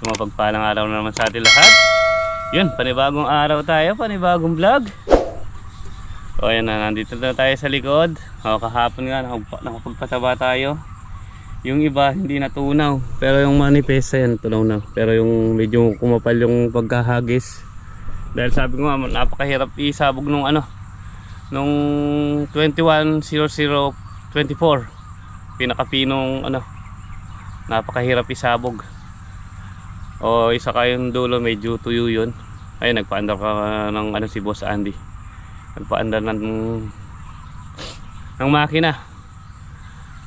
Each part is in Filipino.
So mapagpalang araw na naman sa atin lahat. Yun, panibagong araw tayo, panibagong vlog. O ayan na, nandito na tayo sa likod. O, kahapon nga, nakapag- nakapagpataba tayo. Yung iba, hindi natunaw. Pero yung manifest, yan, tunaw na. Pero yung medyo kumapal yung pagkahagis. Dahil sabi ko nga, napakahirap isabog nung ano, nung 21.0024 pinakapinong ano napakahirap isabog o isa kayong dulo medyo tuyo yun. Ay nagpaandar ka ng ano si boss Andy. Nagpaandar ng ng makina.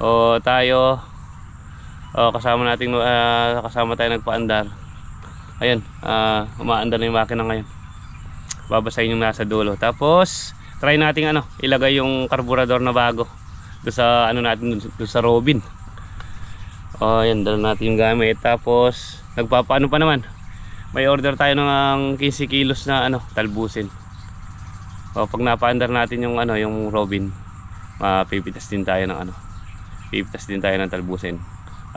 O tayo. O kasama natin ah, kasama tayo nagpaandar. Ayun ah, umaandar na yung makina ngayon. Babasahin yung nasa dulo. Tapos try natin ano ilagay yung karburador na bago. Doon sa ano natin doon sa Robin oh yan dala natin yung gamit. Tapos nagpapaano pa naman? May order tayo ng 15 kilos na ano talbusin. O pag napaandar natin yung ano yung Robin mapipitas din tayo ng ano pipitas din tayo ng talbusin.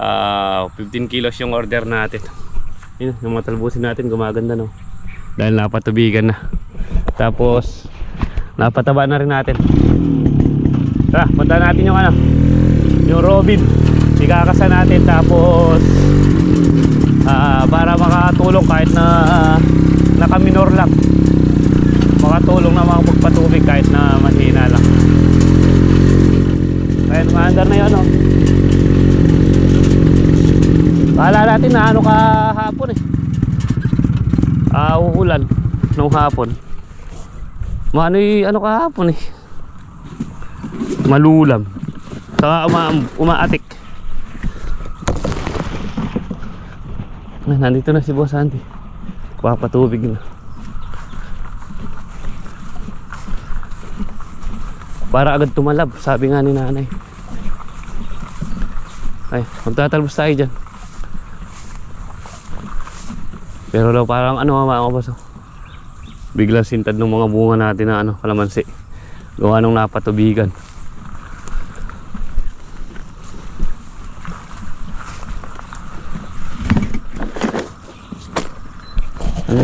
Ah 15 kilos yung order natin. Yun yung mga talbusin natin gumaganda no? Dahil napatubigan na. Tapos napataba na rin natin. Tara punta natin yung ano yung Robin ikakasa natin tapos ah, para makatulong kahit na uh, nakaminor lang makatulong na makapagpatubig kahit na mahina lang ayun maandar na yun ano Kala natin na ano kahapon eh ah uulan nung hapon Mano ano kahapon eh. Malulam. Saka uma umaatik. Ay, nandito na si Boss Andy. Papatubig na. Para agad tumalab, sabi nga ni nanay. Ay, magtatalbos tayo dyan. Pero daw parang ano mga boss. oh biglang sintad ng mga bunga natin na ano, kalamansi. Gawa nung napatubigan.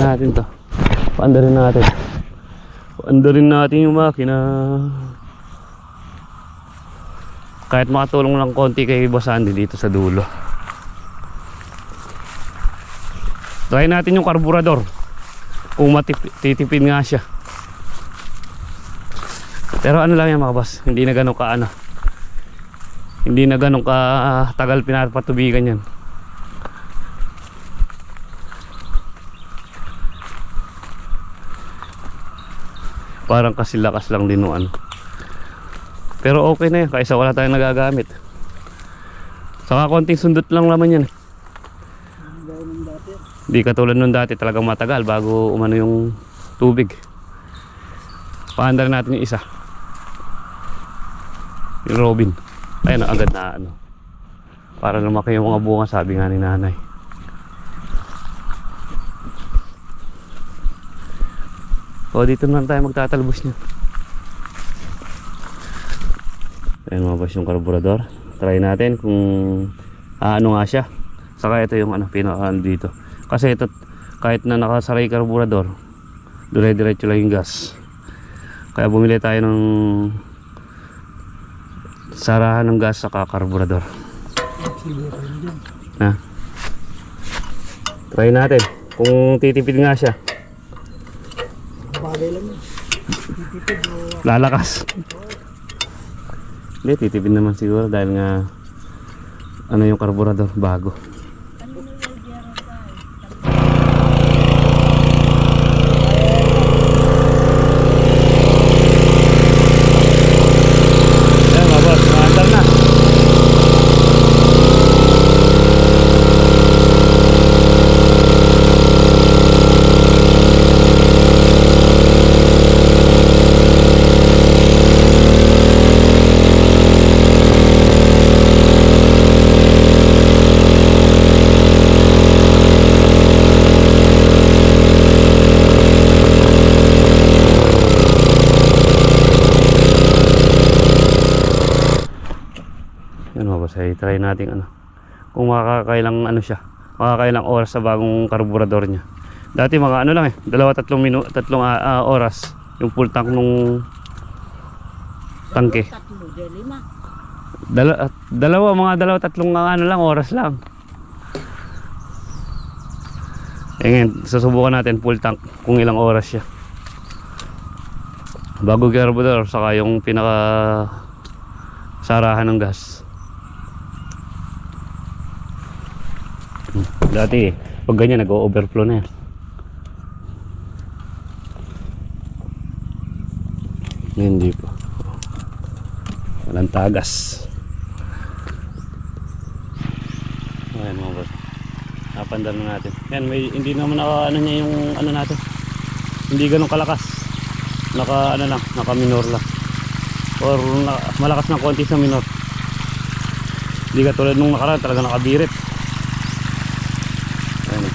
Natin to? Paandarin natin. Paandarin natin yung makina. Kahit makatulong lang konti kay Boss Andy dito sa dulo. Try natin yung karburador kung matitipid nga siya pero ano lang yan mga boss hindi na ganun ka ano hindi na ganun ka ah, tagal pinapatubigan yan parang kasi lakas lang din nung pero okay na yan kaysa wala tayong nagagamit saka konting sundot lang naman yan eh Di katulad nung dati talagang matagal bago umano yung tubig. Paandar natin yung isa. Yung Robin. Ayun agad na ano. Para lumaki yung mga bunga sabi nga ni nanay. O dito na tayo magtatalbos niya. Ayun mga boss yung karburador. Try natin kung ano nga siya. Saka ito yung ano pinaka dito. Kasi ito kahit na nakasaray karburador, dire-diretso lang yung gas. Kaya bumili tayo ng sarahan ng gas sa karburador. Ha? Try natin kung titipid nga siya. Bagay lang yun. Titipid o Lalakas. Hindi, titipid naman siguro dahil nga ano yung karburador bago. Yan mga boss, maandar na. Yan mga boss, ay try natin ano, kung makakailang ano siya makakailang oras sa bagong karburador niya. Dati mga ano lang eh dalawa tatlong minu tatlong ah, ah, oras yung full tank nung tangke. Dala, dalawa mga dalawa tatlong ah, ano lang oras lang. Eh ngayon susubukan natin full tank kung ilang oras siya. Bago carburetor saka yung pinaka sarahan ng gas dati pag ganyan nag-overflow na yan Ngayon, hindi pa walang tagas. Ayan mga boss. Napandar na natin. Yan may hindi naman naka ano niya yung ano natin. Hindi ganun kalakas. Naka ano lang naka minor lang. Or na, malakas ng konti sa minor. Hindi ka tulad nung nakaraan talaga nakabirit ayan eh.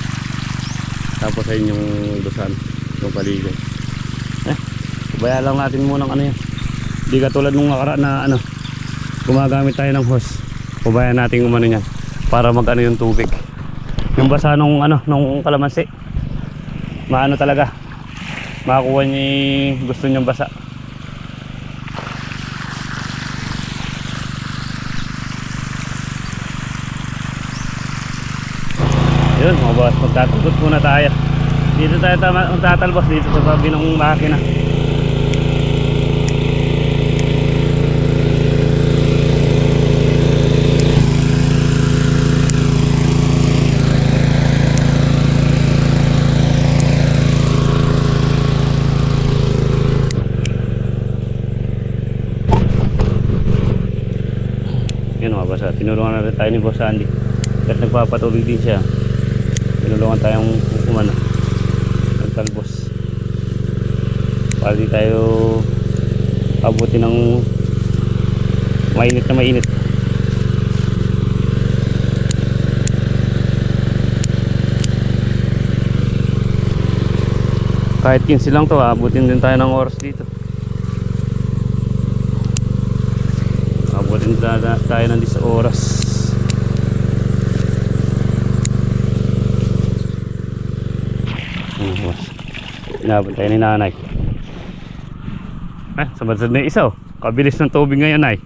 Tapos ayun yung dusan yung paligay eh Bayaan lang natin muna ano yan. Hindi ka tulad nung nakaraan na ano, gumagamit tayo ng hose. Pabayaan natin umano niyan para mag ano yung tubig. Yung basa nung ano, nung kalamansi. Maano talaga. Makakuha niya gusto niyang basa. Yun mga boss, magtatalbos muna tayo. Dito tayo magtatalbos dito sa sabi ng makina. Yun mga boss, ah. tinulungan na rin tayo ni Boss Andy. Kahit nagpapatubig din siya. Tinulungan tayong umano. Nagtalbos. Para di tayo abuti ng mainit na mainit. Kahit 15 lang to, abutin din tayo ng oras dito. Abutin tayo ng 10 oras. Ano boss? Inabot tayo ni nanay. Eh, sabad-sad na isa oh. Kabilis ng tubig ngayon ay.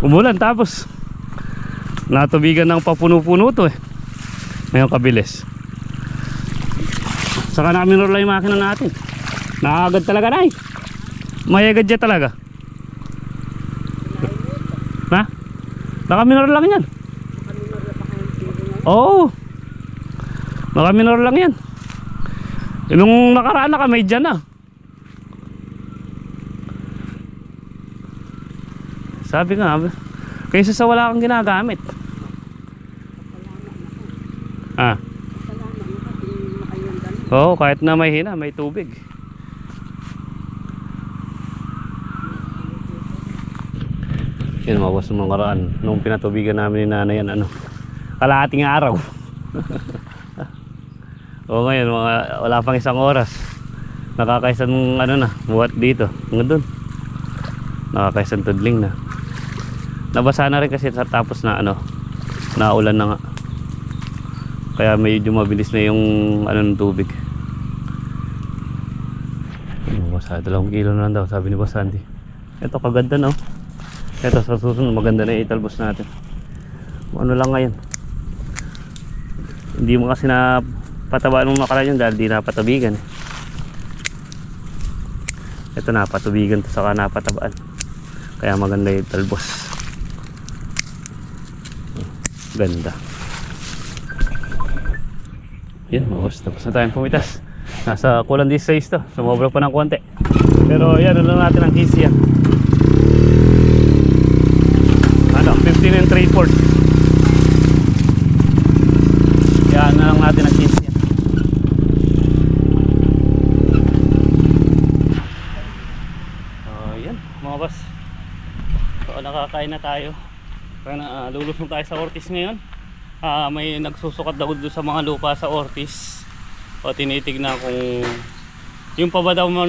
Umulan tapos natubigan ng papuno-puno to eh. Ngayon kabilis. Saka nakaminor lang yung makina natin. Nakagad talaga na eh. May agad dyan talaga. Lang yan. Na pa kayong tiro ngayon. Oo. Nakaminor lang yan. Nung nakaraan na kami dyan na. Sabi nga, kaysa sa wala kang ginagamit. Ah, oo, kahit na may hina, may tubig. Yun mga boss, nung nakaraan, nung pinatubigan namin ni nanay yan, ano, kalahating araw. o ngayon, mga, wala pang isang oras. Nakakaisang ano na, buhat dito, hanggang dun. Nakakaisang tudling na. Nabasa na rin kasi tapos na ano, naulan na nga. Kaya medyo mabilis na yung ano ng tubig. Ano ba sa dalawang kilo na lang daw, sabi ni Boss Andy. Ito kaganda no. Ito sa susunod maganda na italbos natin. Ano lang ngayon. Hindi mo kasi na pataba nung nakaraan yun dahil di napatabigan. Ito napatubigan to saka napatabaan. Kaya maganda yung talbos. Ganda. Yan, mawas. Tapos na tayong pumitas. Nasa kulang 16 to. Sumobra pa ng konti. Pero yan, ano natin ang kisi yan. Ano, 15 and 3 fourths. Yan na lang natin ang kisi yan. Oh, yan, mga boss. So, nakakain na tayo. Kaya na, ah, lulusong tayo sa Ortiz ngayon. Ah, may nagsusukat daw doon sa mga lupa sa Ortiz. O tinitignan kung yung pa ba daw mga,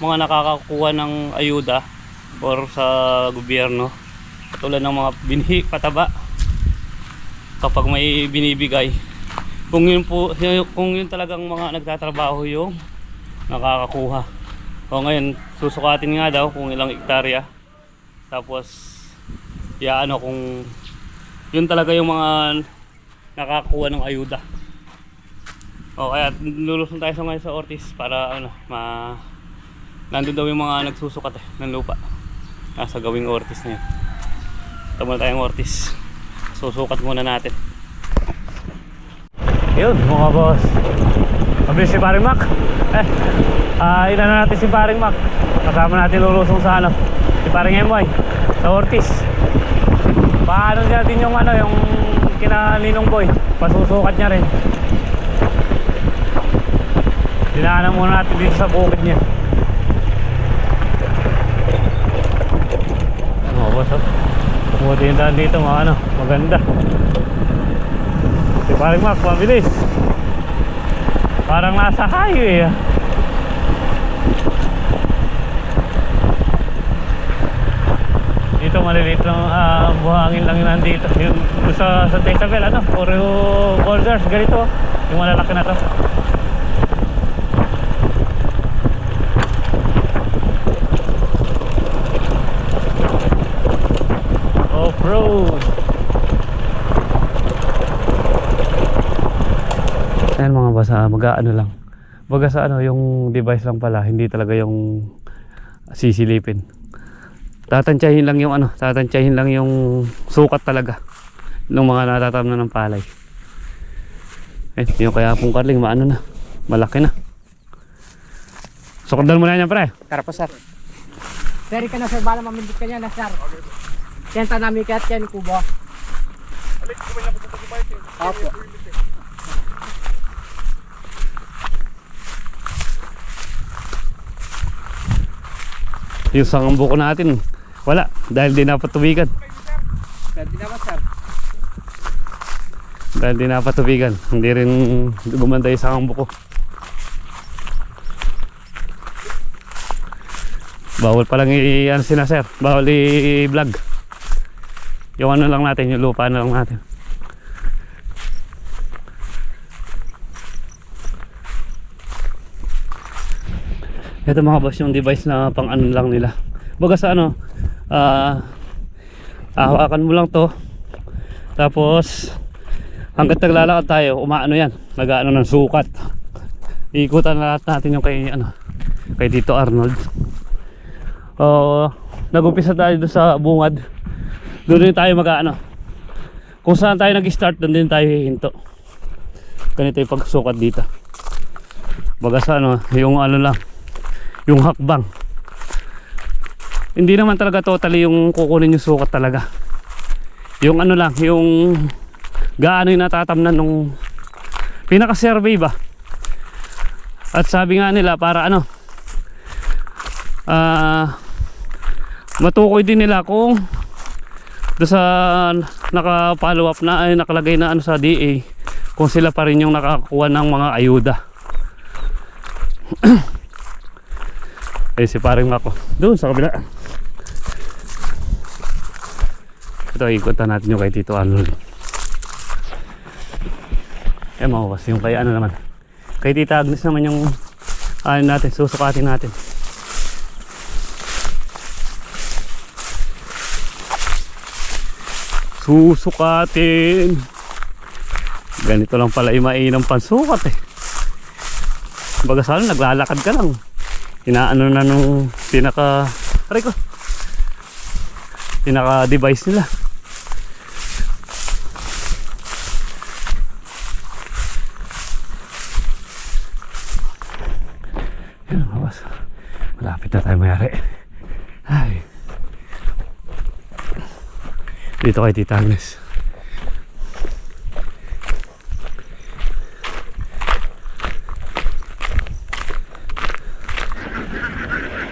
mga nakakakuha ng ayuda or sa gobyerno. Katulad ng mga binhi, pataba. kapag may binibigay kung yun po kung yun talagang mga nagtatrabaho yung nakakakuha o ngayon susukatin nga daw kung ilang hektarya tapos ya ano kung yun talaga yung mga nakakakuha ng ayuda. O kaya lulusong tayo sa ngayon sa Ortiz para ano ma nandun daw yung mga nagsusukat eh, ng lupa. Nasa gawing Ortiz na yun. Ito muna tayong Ortiz. Susukat muna natin. Yun mga boss mabilis si paring Mac. Eh ah ina na natin si paring Mac. Kasama natin lulusong sa ano si paring Emoy sa Ortiz paano natin yung ano yung kinalinong boy pasusukat niya rin dinaanan muna natin dito sa bukid niya mga boss oh Buti yung daan dito mga ano, maganda. Si paring Mark, mabilis. Parang nasa highway ah. Dito maliliit lang, ah, buhangin lang yun nandito. Yung sa, sa Isabel, ano, puro boulders, ganito. Yung malalaki na to. Off-road. Ayan mga basa, mag-ano lang. Baga sa ano, yung device lang pala, hindi talaga yung sisilipin. Tatansyahin lang yung ano, tatansyahin lang yung sukat talaga ng mga natatamnan ng palay. Eh, yung kaya pong karling, maano na, malaki na. Sukat mo na yan, pre. Tara po, sir. Sir, ka na, sir. Bala mamindit ka niya na, sir. Yan, tanami ka at yan, kubo. Opo. Yung sangang buko natin, wala. Dahil di napatubigan. Sir, di sir. Dahil di napatubigan. Hindi rin gumanda yung sangang buko. Bawal palang i ano sina sir. Bawal i-vlog. Yung ano lang natin, yung lupa na lang natin. Ito mga boss yung device na pang ano lang nila. Baga sa ano, ah hawakan mo lang to. Tapos hanggat naglalakad tayo, umaano yan. Nag-ano ng sukat. Ikutan na lahat natin yung kay ano, kay Tito Arnold. Oh, nag-umpisa tayo doon sa bungad. Doon din tayo mag-ano. Kung saan tayo nag-start, doon din tayo hihinto. Ganito yung pagsukat dito. Baga sa ano, yung ano lang, yung hakbang. Hindi naman talaga totally yung kukunin yung sukat talaga. Yung ano lang, yung gaano yung natatamnan nung pinaka-survey ba? At sabi nga nila para ano, ah, matukoy din nila kung do sa naka-follow up na ay nakalagay na ano sa DA kung sila pa rin yung nakakuha ng mga ayuda. Eh si paring ako. Doon sa kabila. Ito ikutan natin yung kay Tito Arnold. Eh boss, yung kay ano naman. Kay Tita Agnes naman yung ano natin, susukatin natin. Susukatin. Ganito lang pala yung mainang pansukat eh. Baga sa ano, naglalakad ka lang inaano na nung pinaka aray ko pinaka device nila yan mga boss malapit na tayo mayari ay dito kay Tita Agnes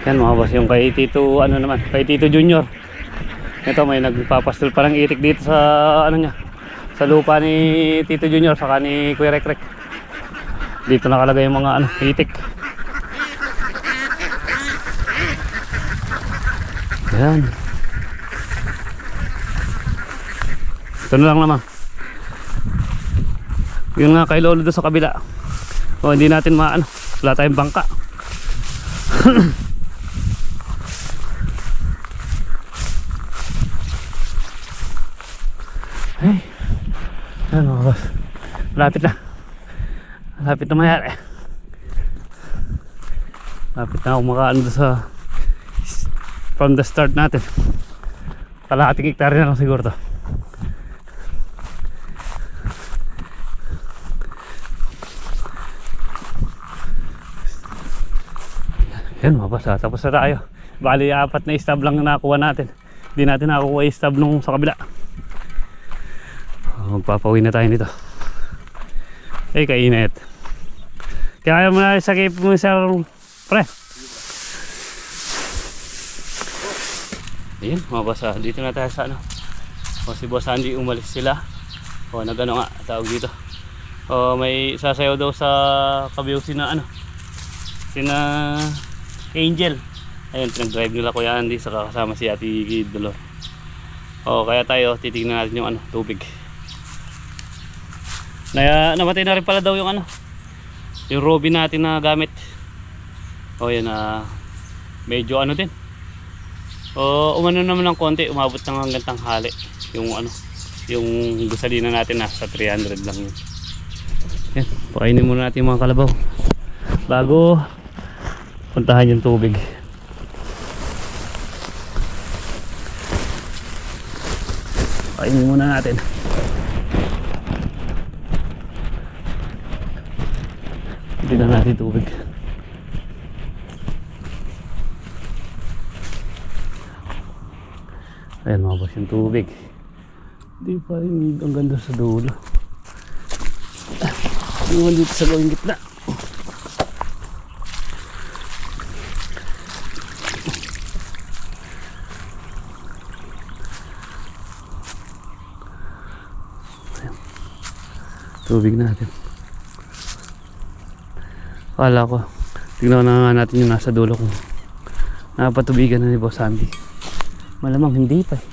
Yan mga boss, yung kay Tito, ano naman, kay Tito Junior. Ito may nagpapastol parang itik dito sa ano niya. Sa lupa ni Tito Junior saka ni Kuya Rek Rek. Dito nakalagay yung mga ano, itik. Yan. Ito na lang naman. Yun nga kay Lolo doon sa kabila. O hindi natin maano. Wala tayong bangka. Ay. Ano mga boss? Malapit na. Malapit na mayari. Malapit na ako makaano doon sa from the start natin. Kalahating hektarya na lang siguro to. Yan ah, tapos na tayo. Bali, apat na stab lang na nakuha natin. Hindi natin nakukuha stab nung sa kabila. Ah, Magpapawin na tayo nito. Ay, kainit. Kaya mo na sa kip mo sa pre. Ayun, ah, dito na tayo sa ano. O si Boss Andy umalis sila. O nagano nga, tawag dito. O may sasayaw daw sa kabiyaw sina ano. Sina Angel. Ayun, pinag-drive nila Kuya Andy saka kasama si Ate Dolor. O kaya tayo titignan natin yung ano, tubig. Na, namatay na rin pala daw yung ano. Yung Robin natin na gamit. O yan ah medyo ano din. O umano naman ng konti, umabot ng hanggang tanghali. Yung ano, yung gasolina natin nasa 300 lang yun. Yan, pakainin muna natin yung mga kalabaw. Bago puntahan yung tubig. Pakainin muna natin. Tignan natin tubig. Ayan mga boss yung tubig. Hindi pa rin ang ganda sa dulo. Iwan dito sa gawing gitna. Tubig natin. Kala ko. Tignan na nga natin yung nasa dulo kung napatubigan na ni Boss Andy. Malamang hindi pa eh.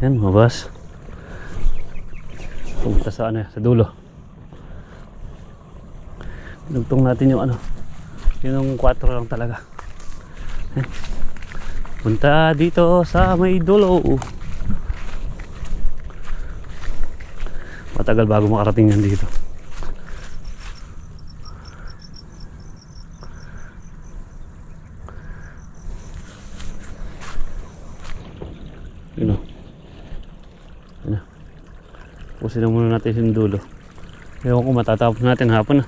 Yan mga boss. Pumunta sa ano sa dulo. Pinugtong natin yung ano. Yung 4 lang talaga. Yan. Punta dito sa may dulo. Matagal bago makarating yan dito. Yun o. Pusin na muna natin yung dulo. Ewan ko matatapos natin hapon na.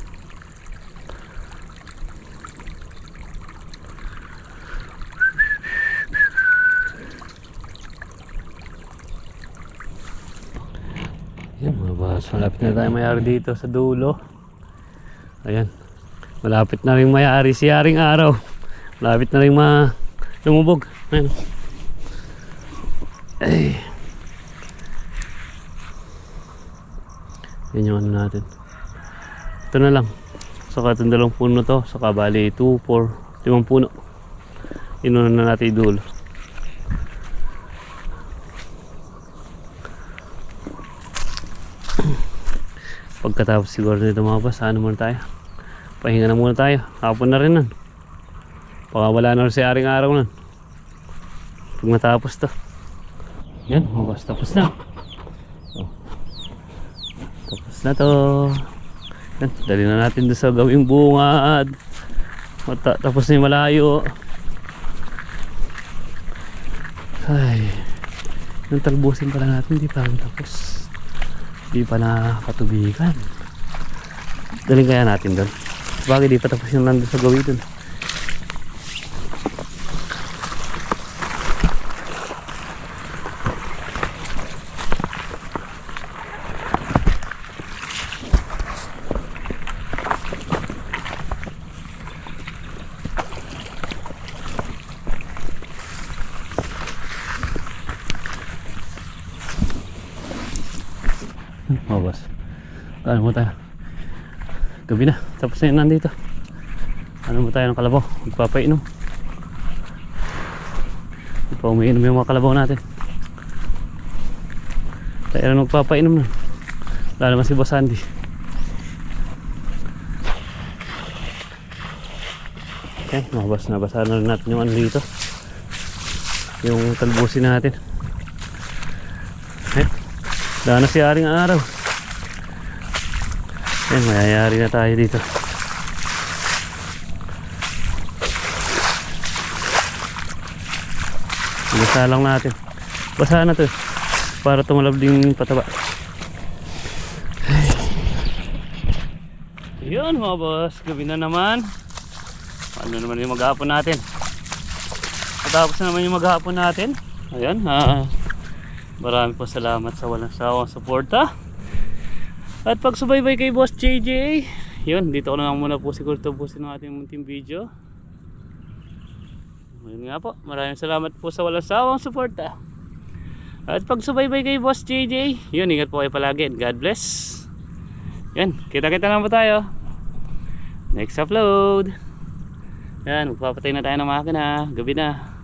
Yan mga boss. Malapit na tayo mayari dito sa dulo. Ayan. Malapit na rin mayari si Haring Araw. Malapit na rin ma lumubog. Ayan. Ay. Yan yung ano natin. Ito na lang. Saka itong dalawang puno to. Saka bali 2, 4, 5 puno. Inuna na natin dulo. Pagkatapos siguro nito mga boss, ano muna tayo? Pahinga na muna tayo. Hapon na rin nun. Baka wala na rin si Aring Araw nun. Pag matapos to. Yan, mga boss, tapos na. Oh. Tapos na to. Yan, dali na natin doon sa gawing bungad. Mata, tapos na yung malayo. Ay. Yung talbusin pala natin, hindi pa rin tapos. Hindi pa nakatubigan. Daling kaya natin doon. Bagay di pa tapos yung nandun sa gawin doon. Oh, boss. Ano mo tayo? Gabi na. Tapos na nandito. Ano mo tayo ng kalabaw? Magpapainom. Hindi pa umiinom yung mga kalabaw natin. Tayo na magpapainom na. Wala naman si Boss Andy. Yan, nabas na basa na rin natin yung ano dito. Yung talbusin natin. Eh, daan na si Aring Araw. Yan, mayayari na tayo dito. Basa lang natin. Basa na to. eh. Para tumalab din pataba. Yun mga boss, gabi na naman. Ano naman yung maghapon natin? Matapos na naman yung maghapon natin. Ayan, ha. Marami po salamat sa walang sawang suporta. At pagsubaybay kay Boss JJ. Yun, dito ko na lang muna po siguro tapusin ng ating munting video. Yun nga po, maraming salamat po sa walang sawang suporta. At pagsubaybay kay Boss JJ, yun, ingat po kayo palagi. and God bless. Yan, kita-kita lang po tayo. Next upload. Yan, magpapatay na tayo ng makina. Gabi na.